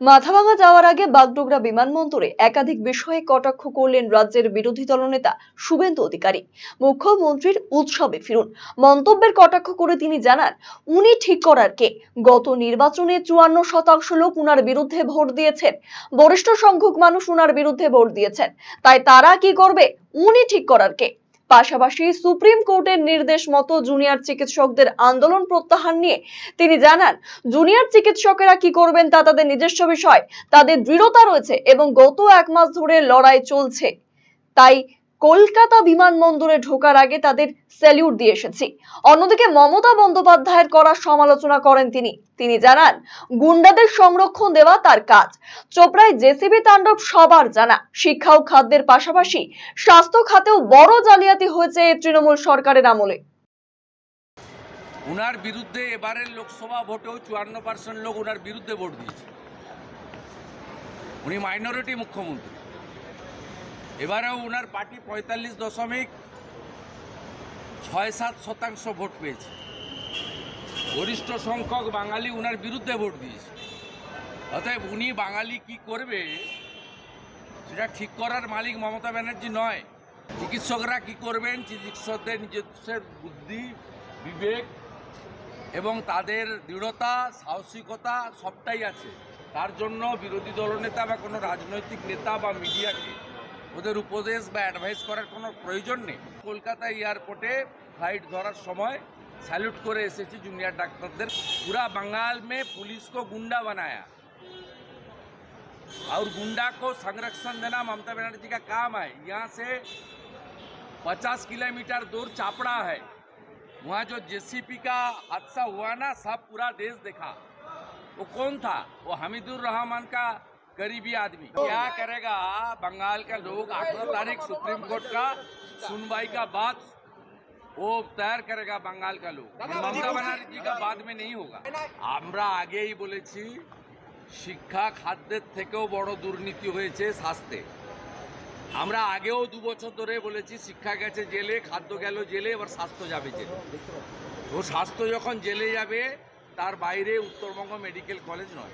মাথাভাঙা যাওয়ার আগে বাগডোগরা বিমানবন্দরে একাধিক বিষয়ে কটাক্ষ করলেন রাজ্যের বিরোধী দলনেতা শুভেন্দু অধিকারী। মুখ্যমন্ত্রীর উৎসবে ফিরুন। মন্তব্যের কটাক্ষ করে তিনি জানান, উনি ঠিক করার কে? গত নির্বাচনে চুয়ান্ন শতাংশ লোক উনার বিরুদ্ধে ভোট দিয়েছেন। বরিষ্ঠ সংখ্যক মানুষ উনার বিরুদ্ধে ভোট দিয়েছেন। তাই তারা কি করবে? উনি ঠিক করার কে? পাশাপাশি সুপ্রিম কোর্টের নির্দেশ মতো জুনিয়র চিকিৎসকদের আন্দোলন প্রত্যাহার নিয়ে তিনি জানান, জুনিয়র চিকিৎসকেরা কি করবেন তা তাদের নিজস্ব বিষয়, তাদের দৃঢ়তা রয়েছে এবং গত এক মাস ধরে লড়াই চলছে। তাই কলকাতা বিমানবন্দরে ঢোকার আগে তাদের স্যালিউট দিয়ে এসেছি। অন্যদিকে মমতা বন্দ্যোপাধ্যায়ের করা সমালোচনা করেন তিনি। তিনি জানান, গুন্ডাদের সংরক্ষণ দেওয়া তার কাজ। চোপড়ায় জেসিবি তাণ্ডব সবার জানা। শিক্ষা ও খাদ্যের পাশাপাশি স্বাস্থ্য খাতেও বড় জালিয়াতি হয়েছে তৃণমূল সরকারের আমলে। উনার বিরুদ্ধে এবারের লোকসভা ভোটেও চুয়ান্ন পার্সেন্ট লোক উনার বিরুদ্ধে ভোট দিয়েছে। উনি মাইনরিটি মুখ্যমন্ত্রী। এবারেও উনার পার্টি পঁয়তাল্লিশ দশমিক ছয় সাত শতাংশ ভোট পেয়েছে। গরিষ্ঠ সংখ্যক বাঙালি উনার বিরুদ্ধে ভোট দিয়েছে। অতএব উনি বাঙালি কি করবে, সেটা ঠিক করার মালিক মমতা ব্যানার্জি নয়। চিকিৎসকরা কি করবেন, চিকিৎসকদের নিজস্বের বুদ্ধি, বিবেক এবং তাদের দৃঢ়তা, সাহসিকতা সবটাই আছে। তার জন্য বিরোধী দলনেতা বা কোনো রাজনৈতিক নেতা বা মিডিয়াকে ওদের উপদেশ বা অ্যাডভাইস করার কোনো প্রয়োজন নেই। কলকাতা এয়ারপোর্টে ধরার সময় করে এসেছি জুনিয়র ডাক্তারদের। गुंडा बनाया और गुंडा को संरक्षण देना ममता बनर्जी का काम है यहाँ से 50 किलोमीटर दूर चापड़ा है वहाँ जो जेसीपी का हादसा हुआ ना सब पूरा देश देखा वो कौन था वो हमीदुर रहमान का गरीबी आदमी क्या करेगा बंगाल का लोग अठारह तारीख सुप्रीम कोर्ट का सुनवाई का बाद वो तैयार करेगा बंगाल का लोग ममता बनर्जी का बाद में नहीं होगा আমরা আগেই বলেছি শিক্ষা খাদ্যের থেকেও বড় দুর্নীতি হয়েছে স্বাস্থ্যে আমরা আগেও দু বছর ধরে বলেছি শিক্ষা গেছে জেলে খাদ্য গেল জেলে এবার স্বাস্থ্য যাবে জেলে ও স্বাস্থ্য যখন জেলে যাবে তার বাইরে উত্তরবঙ্গ মেডিকেল কলেজ নয়